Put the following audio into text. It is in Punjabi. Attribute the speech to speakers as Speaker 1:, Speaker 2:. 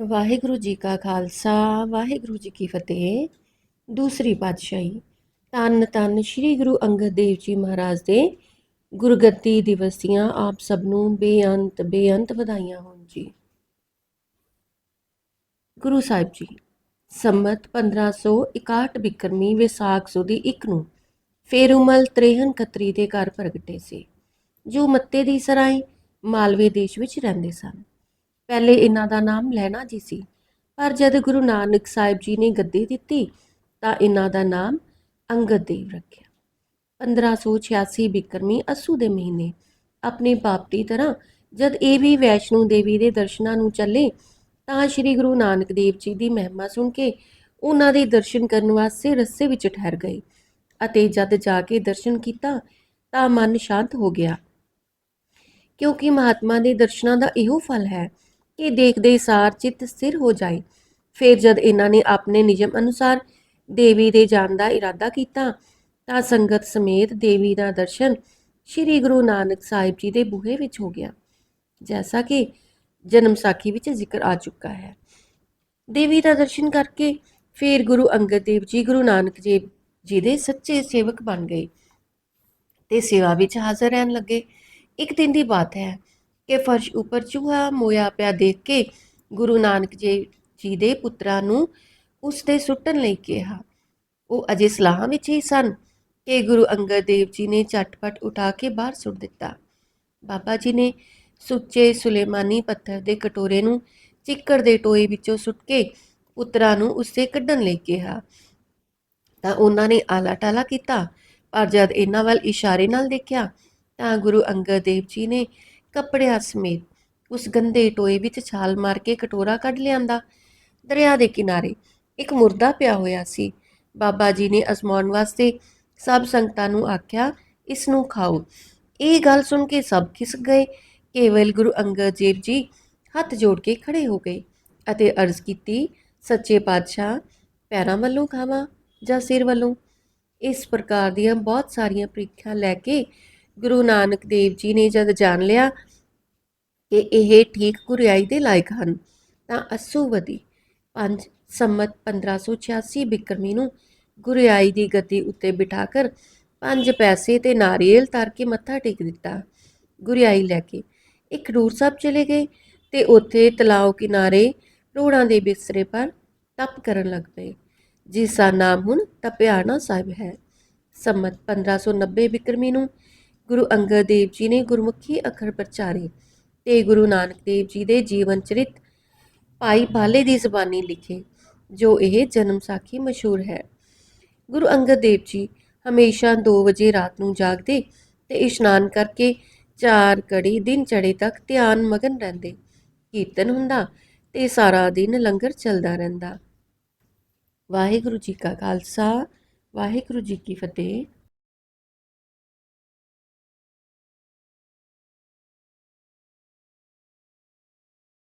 Speaker 1: ਵਾਹਿਗੁਰੂ ਜੀ ਕਾ ਖਾਲਸਾ, ਵਾਹਿਗੁਰੂ ਜੀ ਕੀ ਫਤਿਹ। ਦੂਸਰੀ ਪਾਤਸ਼ਾਹੀ, ਧੰਨ ਧੰਨ ਸ੍ਰੀ ਗੁਰੂ ਅੰਗਦ ਦੇਵ ਜੀ ਮਹਾਰਾਜ ਦੇ ਗੁਰਗੱਦੀ ਦਿਵਸ ਦੀਆਂ ਆਪ ਸਭ ਨੂੰ ਬੇਅੰਤ ਬੇਅੰਤ ਵਧਾਈਆਂ ਹੋਣ ਜੀ। ਗੁਰੂ ਸਾਹਿਬ ਜੀ, ਸੰਮਤ 1561 ਬਿਕਰਮੀ ਵਿਸਾਖ ਸੁਦੀ ਇੱਕ ਨੂੰ ਫੇਰੂਮਲ ਤ੍ਰੇਹਨ ਕਤਰੀ ਦੇ ਘਰ ਪ੍ਰਗਟੇ ਸੀ, ਜੋ ਮੱਤੇ ਦੀ ਸਰਾਈ ਮਾਲਵੇ ਦੇਸ਼ ਵਿੱਚ ਰਹਿੰਦੇ ਸਨ। ਪਹਿਲੇ ਇਹਨਾਂ ਦਾ ਨਾਮ ਲੈਣਾ ਜੀ ਸੀ। ਪਰ ਜਦ ਗੁਰੂ ਨਾਨਕ ਸਾਹਿਬ ਜੀ ਨੇ ਗੱਦੀ ਦਿੱਤੀ, ਤਾਂ ਇਹਨਾਂ ਦਾ ਨਾਮ ਅੰਗਦ ਦੇਵ ਰੱਖਿਆ। 1586 ਬਿਕਰਮੀ ਅਸੂ ਦੇ ਮਹੀਨੇ ਆਪਣੇ ਬਾਪ ਦੀ ਤਰ੍ਹਾਂ ਜਦ ਇਹ ਵੀ ਵੈਸ਼ਨੂ ਦੇਵੀ ਦੇ ਦਰਸ਼ਨਾਂ ਨੂੰ ਚੱਲੇ, ਤਾਂ ਸ੍ਰੀ ਗੁਰੂ ਨਾਨਕ ਦੇਵ ਜੀ ਦੀ ਮਹਿਮਾ ਸੁਣ ਕੇ ਉਹਨਾਂ ਦੇ ਦਰਸ਼ਨ ਕਰਨ ਵਾਸਤੇ ਰਸਤੇ ਵਿੱਚ ਠਹਿਰ ਗਏ ਅਤੇ ਜਦ ਜਾ ਕੇ ਦਰਸ਼ਨ ਕੀਤਾ, ਤਾਂ ਮਨ ਸ਼ਾਂਤ ਹੋ ਗਿਆ। ਕਿਉਂਕਿ ਮਹਾਤਮਾ ਦੇ ਦਰਸ਼ਨਾਂ ਦਾ ਇਹੋ ਫਲ ਹੈ ਕਿ ਦੇਖਦੇ ਸਾਰ ਚਿੱਤ ਸਥਿਰ ਹੋ ਜਾਏ। ਫਿਰ ਜਦ ਇਹਨਾਂ ਨੇ ਆਪਣੇ ਨਿਯਮ ਅਨੁਸਾਰ ਦੇਵੀ ਦੇ ਜਾਣ ਦਾ ਇਰਾਦਾ ਕੀਤਾ, ਤਾਂ ਸੰਗਤ ਸਮੇਤ ਦੇਵੀ ਦਾ ਦਰਸ਼ਨ ਸ੍ਰੀ ਗੁਰੂ ਨਾਨਕ ਸਾਹਿਬ ਜੀ ਦੇ ਬੂਹੇ ਵਿੱਚ ਹੋ ਗਿਆ। ਜੈਸਾ ਕਿ ਜਨਮ ਸਾਖੀ ਵਿੱਚ ਜ਼ਿਕਰ ਆ ਚੁੱਕਾ ਹੈ। ਦੇਵੀ ਦਾ ਦਰਸ਼ਨ ਕਰਕੇ ਫਿਰ ਗੁਰੂ ਅੰਗਦ ਦੇਵ ਜੀ, ਗੁਰੂ ਨਾਨਕ ਦੇਵ ਜੀ ਦੇ ਸੱਚੇ ਸੇਵਕ ਬਣ ਗਏ ਤੇ ਸੇਵਾ ਵਿੱਚ ਹਾਜ਼ਰ ਰਹਿਣ ਲੱਗੇ। ਇੱਕ ਦਿਨ ਦੀ ਬਾਤ ਹੈ ਕਿ ਫਰਸ਼ ਉੱਪਰ ਚੂਹਾ ਮੋਇਆ ਪਿਆ ਦੇਖ ਕੇ ਗੁਰੂ ਨਾਨਕ ਜੀ ਜੀ ਦੇ ਪੁੱਤਰਾਂ ਨੂੰ ਉਸ ਦੇ ਸੁੱਟਣ ਲਈ ਕਿਹਾ। ਉਹ ਅਜੇ ਸਲਾਹਾਂ ਵਿੱਚ ਹੀ ਸਨ ਕਿ ਗੁਰੂ ਅੰਗਦ ਦੇਵ ਜੀ ਨੇ ਝਟਪਟ ਉਠਾ ਕੇ ਬਾਹਰ ਸੁੱਟ ਦਿੱਤਾ। ਬਾਬਾ ਜੀ ਨੇ ਸੁੱਚੇ ਸੁਲੇਮਾਨੀ ਪੱਥਰ ਦੇ ਕਟੋਰੇ ਨੂੰ ਚਿੱਕੜ ਦੇ ਟੋਏ ਵਿੱਚੋਂ ਸੁੱਟ ਕੇ ਪੁੱਤਰਾਂ ਨੂੰ ਉਸੇ ਕੱਢਣ ਲਈ ਕਿਹਾ। ਤਾਂ ਉਹਨਾਂ ਨੇ ਆਲਾ ਟਾਲਾ ਕੀਤਾ, ਪਰ ਜਦ ਇਹਨਾਂ ਵੱਲ ਇਸ਼ਾਰੇ ਨਾਲ ਦੇਖਿਆ, ਤਾਂ ਗੁਰੂ ਅੰਗਦ ਦੇਵ ਜੀ ਨੇ ਕੱਪੜਿਆਂ ਸਮੇਤ ਉਸ ਗੰਦੇ ਟੋਏ ਵਿੱਚ ਛਾਲ ਮਾਰ ਕੇ ਕਟੋਰਾ ਕੱਢ ਲਿਆਂਦਾ। ਦਰਿਆ ਦੇ ਕਿਨਾਰੇ ਇੱਕ ਮੁਰਦਾ ਪਿਆ ਹੋਇਆ ਸੀ। ਬਾਬਾ ਜੀ ਨੇ ਅਜ਼ਮਾਉਣ ਵਾਸਤੇ ਸਭ ਸੰਗਤਾਂ ਨੂੰ ਆਖਿਆ, ਇਸ ਨੂੰ ਖਾਓ। ਇਹ ਗੱਲ ਸੁਣ ਕੇ ਸਭ ਖਿਸ ਗਏ। ਕੇਵਲ ਗੁਰੂ ਅੰਗਦ ਦੇਵ ਜੀ ਹੱਥ ਜੋੜ ਕੇ ਖੜੇ ਹੋ ਗਏ ਅਤੇ ਅਰਜ਼ ਕੀਤੀ, ਸੱਚੇ ਪਾਤਸ਼ਾਹ, ਪੈਰਾਂ ਵੱਲੋਂ ਖਾਵਾਂ ਜਾਂ ਸਿਰ ਵੱਲੋਂ? ਇਸ ਪ੍ਰਕਾਰ ਦੀਆਂ ਬਹੁਤ ਸਾਰੀਆਂ ਪ੍ਰੀਖਿਆ ਲੈ ਕੇ ਗੁਰੂ ਨਾਨਕ ਦੇਵ ਜੀ ਨੇ ਜਦ ਜਾਣ ਲਿਆ ਕਿ ਇਹ ਠੀਕ ਗੁਰਿਆਈ ਦੇ ਲਾਇਕ ਹਨ। ਤਾਂ ਅਸੂਵਦੀ ਪੰਜ ਸੰਮਤ 1586 ਬਿਕਰਮੀ ਨੂੰ ਗੁਰਿਆਈ ਦੀ ਗੱਦੀ ਉੱਤੇ ਬਿਠਾ ਕਰ ਪੰਜ ਪੈਸੇ ਤੇ ਨਾਰੀਅਲ ਧਰ ਕੇ ਮੱਥਾ ਟੇਕ ਦਿੱਤਾ। ਗੁਰਿਆਈ ਲੈ ਕੇ ਇੱਕ ਰੂਰ ਸਾਹਿਬ ਚਲੇ ਗਏ ਤੇ ਉੱਥੇ ਤਲਾਉ ਕਿਨਾਰੇ ਰੋੜਾਂ ਦੇ ਬਿਸਰੇ ਪਰ ਤਪ ਕਰਨ ਲੱਗ ਪਏ। ਜਿਸ ਦਾ ਨਾਮ ਹੁਣ ਤਪਿਆਣਾ ਸਾਹਿਬ ਹੈ। ਸੰਮਤ 1590 ਬਿਕਰਮੀ ਨੂੰ ਗੁਰੂ ਅੰਗਦ ਦੇਵ ਜੀ ਨੇ ਗੁਰਮੁਖੀ ਅੱਖਰ ਪ੍ਰਚਾਰੇ ਤੇ ਗੁਰੂ ਨਾਨਕ ਦੇਵ ਜੀ ਦੇ ਜੀਵਨ ਚਰਿਤ ਭਾਈ ਬਾਲੇ ਦੀ ਜ਼ਬਾਨੀ ਲਿਖੇ, ਜੋ ਇਹ ਜਨਮ ਸਾਖੀ ਮਸ਼ਹੂਰ ਹੈ। ਗੁਰੂ ਅੰਗਦ ਦੇਵ ਜੀ ਹਮੇਸ਼ਾ 2 ਵਜੇ ਰਾਤ ਨੂੰ ਜਾਗਦੇ ਤੇ ਇਸ਼ਨਾਨ ਕਰਕੇ ਚਾਰ ਕੜੀ ਦਿਨ ਚੜੇ ਤੱਕ ਧਿਆਨ ਮਗਨ ਰਹਿੰਦੇ। ਕੀਰਤਨ ਹੁੰਦਾ ਤੇ ਸਾਰਾ ਦਿਨ ਲੰਗਰ ਚੱਲਦਾ ਰਹਿੰਦਾ। ਵਾਹਿਗੁਰੂ ਜੀ ਕਾ ਖਾਲਸਾ, ਵਾਹਿਗੁਰੂ ਜੀ ਕੀ ਫਤਿਹ।